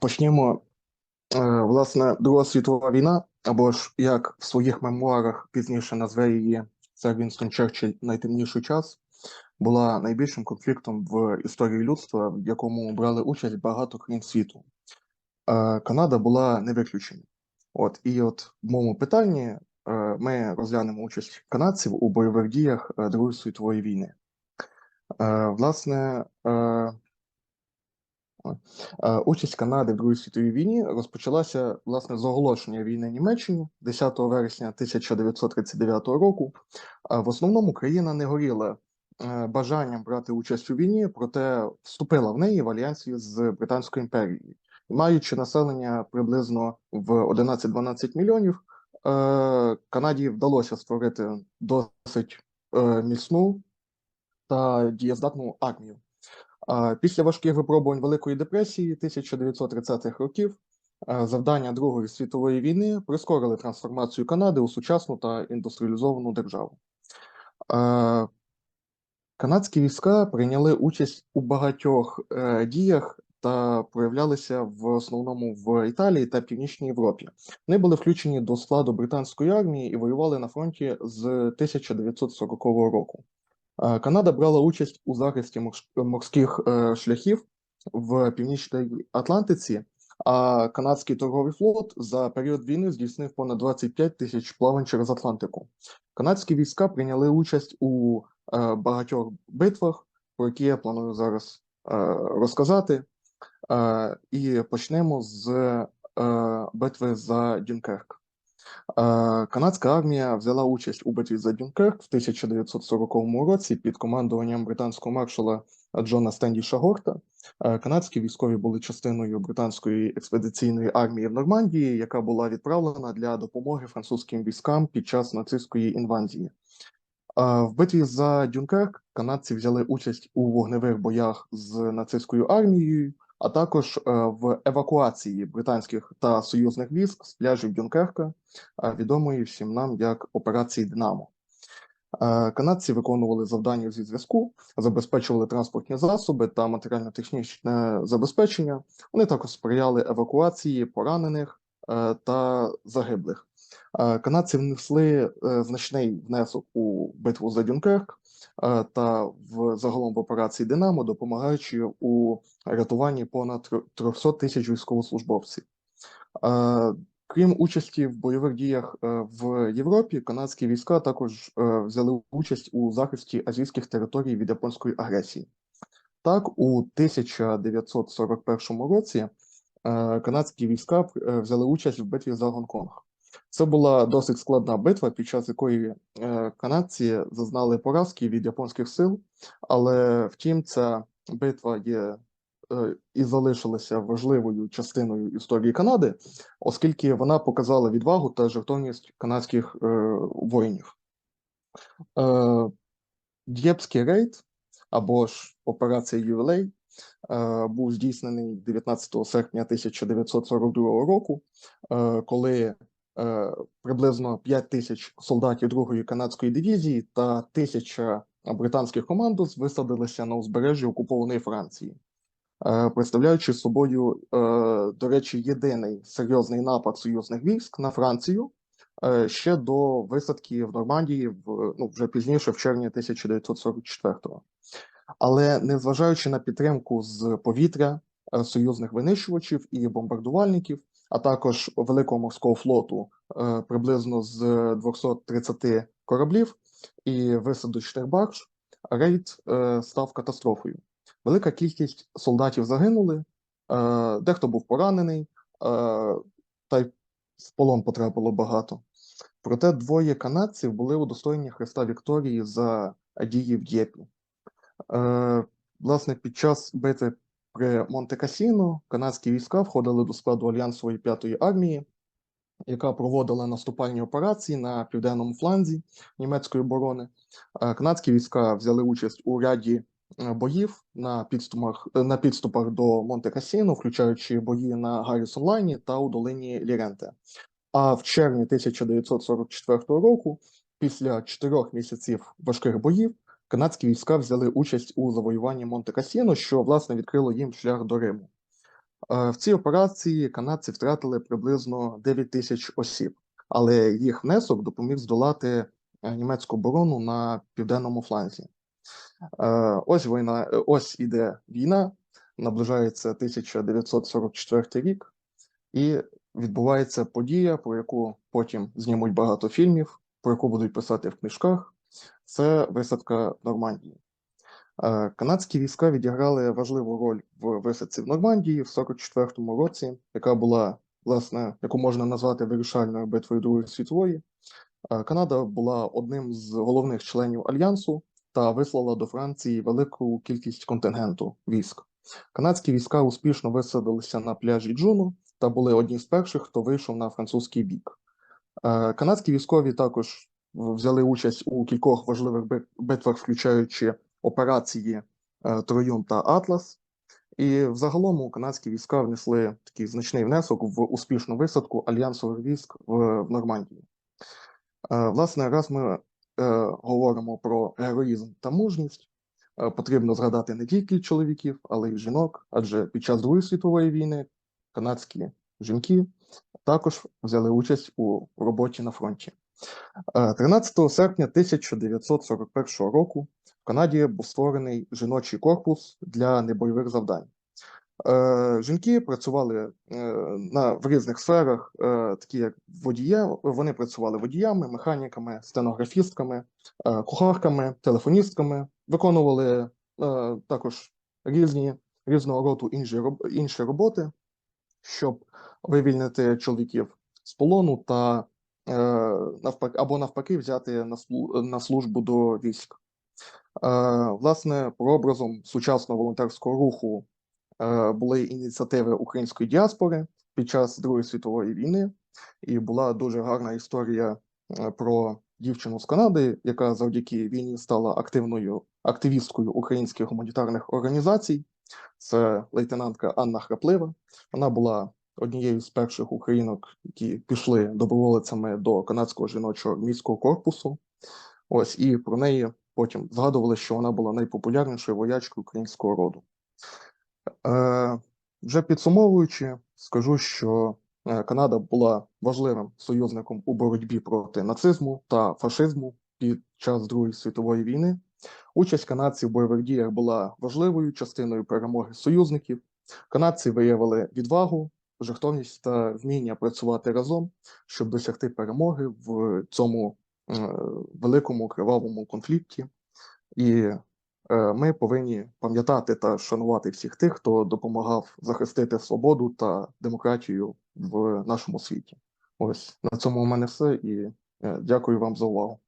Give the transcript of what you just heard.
Почнімо. Е, Власне, Друга світова війна, або ж як в своїх мемуарах пізніше назве її сер Вінстон Черчилль найтемніший час, була найбільшим конфліктом в історії людства, в якому брали участь багато країн світу. Е, Канада була не виключенням. От і от в моєму питанні е, ми розглянемо участь канадців у бойових діях е, Другої світової війни. Е, Власне, е, Е, Участь Канади в Другій світовій війні розпочалася власне з оголошення війни Німеччині 10 вересня 1939 року. Е, В основному країна не горіла е, бажанням брати участь у війні, проте вступила в неї в альянсі з Британською імперією. Маючи населення приблизно в 11-12 мільйонів, е, Канаді вдалося створити досить міцну та дієздатну армію. Після важких випробувань Великої депресії 1930-х років завдання Другої світової війни прискорили трансформацію Канади у сучасну та індустріалізовану державу. Канадські війська прийняли участь у багатьох е, діях та проявлялися в основному в Італії та Північній Європі. Вони були включені до складу британської армії і воювали на фронті з 1940 року. Канада брала участь у захисті морських е, шляхів в Північній Атлантиці, а канадський торговий флот за період війни здійснив понад 25 тисяч плавань через Атлантику. Канадські війська прийняли участь у е, багатьох битвах, про які я планую зараз е, розказати. І почнемо з битви за Дюнкерк. Канадська армія взяла участь у битві за Дюнкерк в 1940 році під командуванням британського маршала Джона Стендіша Горта. Канадські військові були частиною британської експедиційної армії в Нормандії, яка була відправлена для допомоги французьким військам під час нацистської інвазії. В битві за Дюнкерк канадці взяли участь у вогневих боях з нацистською армією, а також е, в евакуації британських та союзних військ з пляжів Дюнкерка, е, відомої всім нам як операції Динамо. Е, Канадці виконували завдання зі зв'язку, забезпечували транспортні засоби та матеріально-технічне забезпечення. Вони також сприяли евакуації поранених та загиблих. Канадці внесли значний внесок у битву за Дюнкерк та в загалом в операції Динамо, допомагаючи у рятуванні понад 300 тисяч військовослужбовців. Е, Крім участі в бойових діях е, в Європі, канадські війська також е, взяли участь у захисті азійських територій від японської агресії. Так, у 1941 році е, канадські війська е, взяли участь в битві за Гонконг. Це була досить складна битва, під час якої е, канадці зазнали поразки від японських сил, але втім, ця битва є е, і залишилася важливою частиною історії Канади, оскільки вона показала відвагу та жертовність канадських е, воїнів. Д'єпський рейд або ж операція Ювілей був здійснений 19 серпня 1942 року, коли приблизно 5 тисяч солдатів другої канадської дивізії та тисяча британських командос висадилися на узбережжі окупованої Франції. Е, Представляючи собою, е, до речі, єдиний серйозний напад союзних військ на Францію е, ще до висадки в Нормандії в ну вже пізніше, в червні 1944-го. Але незважаючи на підтримку з повітря е, союзних винищувачів і бомбардувальників, а також великого морського флоту е, приблизно з 230 кораблів і висадочних барж, рейд е, став катастрофою. Велика кількість солдатів загинули, е, дехто був поранений, та й в полон потрапило багато. Проте двоє канадців були удостоєні Хреста Вікторії за дії в Дєпі. Е, власне, під час битви при Монте-Касіно канадські війська входили до складу Альянсової п'ятої армії, яка проводила наступальні операції на південному фланзі німецької оборони. Е, Канадські війська взяли участь у ряді е, боїв на підступах, на підступах до Монте-Касіно, включаючи бої на Гаррісон Лайні та у долині Ліренте. А в червні 1944 року, після чотирьох місяців важких боїв, канадські війська взяли участь у завоюванні Монте-Касіно, що власне відкрило їм шлях до Риму. Е, В цій операції канадці втратили приблизно 9 тисяч осіб, але їх внесок допоміг здолати е, німецьку оборону на південному фланзі. Е, Ось війна, ось іде війна, наближається 1944 рік, і відбувається подія, про яку потім знімуть багато фільмів, про яку будуть писати в книжках. Це висадка Нормандії. Е, Канадські війська відіграли важливу роль в висадці в Нормандії в 44-му році, яка була, власне, яку можна назвати вирішальною битвою Другої світової. Е, Канада була одним з головних членів альянсу та вислала до Франції велику кількість контингенту військ. Канадські війська успішно висадилися на пляжі Джуну та були одні з перших, хто вийшов на французький бік. Е, Канадські військові також взяли участь у кількох важливих битвах, включаючи операції е, Троюн та Атлас. І взагалом канадські війська внесли такий значний внесок в успішну висадку альянсових військ в, Нормандії. Е, Власне, раз ми е, говоримо про героїзм та мужність, потрібно згадати не тільки чоловіків, але й жінок, адже під час Другої світової війни канадські жінки також взяли участь у роботі на фронті. Е, 13 серпня 1941 року в Канаді був створений жіночий корпус для небойових завдань. Е, Жінки працювали е, на, в різних сферах, е, такі як водія, вони працювали водіями, механіками, стенографістками, е, кухарками, телефоністками, виконували е, також різні різного роду інші, інші роботи, щоб вивільнити чоловіків з полону та е, навпаки, або навпаки взяти на службу до військ. Е, Власне, прообразом сучасного волонтерського руху е, були ініціативи української діаспори під час Другої світової війни, і була дуже гарна історія е, про дівчину з Канади, яка завдяки війні стала активною активісткою українських гуманітарних організацій. Це лейтенантка Анна Храплива. Вона була однією з перших українок, які пішли доброволицями до канадського жіночого армійського корпусу. Ось і про неї потім згадували, що вона була найпопулярнішою воячкою українського роду. Е, вже підсумовуючи, скажу, що е, Канада була важливим союзником у боротьбі проти нацизму та фашизму під час Другої світової війни. Участь канадців в бойових діях була важливою частиною перемоги союзників. Канадці виявили відвагу, жертовність та вміння працювати разом, щоб досягти перемоги в цьому е, великому кривавому конфлікті. І е, ми повинні пам'ятати та шанувати всіх тих, хто допомагав захистити свободу та демократію в нашому світі. Ось на цьому у мене все і е, дякую вам за увагу.